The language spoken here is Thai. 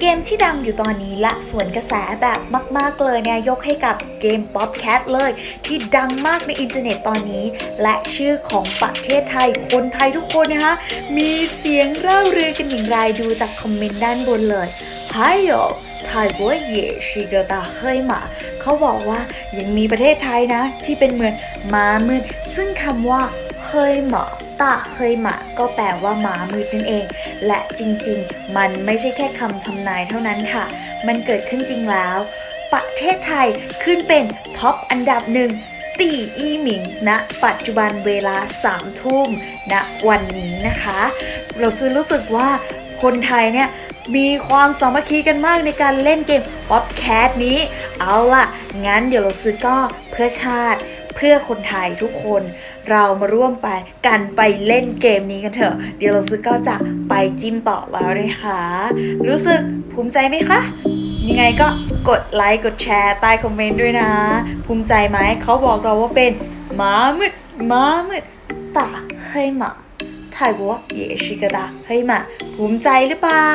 เกมที่ดังอยู่ตอนนี้และส่วนกระแสแบบมากๆเลยเนี่ยยกให้กับเกม Bobcat เลย ที่ดังมากในอินเทอร์เน็ตตอนนี้ และชื่อของประเทศไทย คนไทยทุกคนนะคะ มีเสียงเล่าเรือกันอย่างไรดูจากคอมเมนต์ด้านบนเลย还有泰国也是一个大黑马เขาบอกว่ายังมีประเทศไทยนะ ที่เป็นเหมือนม้ามืดซึ่งคำว่า เฮยหมาตาเฮยหมาก็แปลว่าม้ามืดนั่นเอง และจริงๆ มันไม่ใช่แค่คำทำนายเท่านั้นค่ะ มันเกิดขึ้นจริงแล้ว ประเทศไทยขึ้นเป็นท็อปอันดับหนึ่งตีอีหมิงณปัจจุบันเวลา3ทุ่มณวันนี้นะคะ เราซื้อรู้สึกว่าคนไทยเนี่ยมีความสามัคคีกันมากในการเล่นเกม Bobcat นี้ เอาล่ะ งั้นเดี๋ยวเราซื้อก็เพื่อชาติ เพื่อคนไทยทุกคน เรามาร่วมไปกันไปเล่นเกมนี้กันเถอะ เดี๋ยวเราซื้อก็จะไปจิ้มต่อแล้วนะคะ รู้สึกภูมิใจไหมคะ ยังไงก็กดไลค์กดแชร์ใต้คอมเมนต์ด้วยนะ ภูมิใจไหม เขาบอกเราว่าเป็นหมามืดหมามืดตาเฮ้ยหมา 泰国也是个大黑马ภูมิใจหรือเปล่า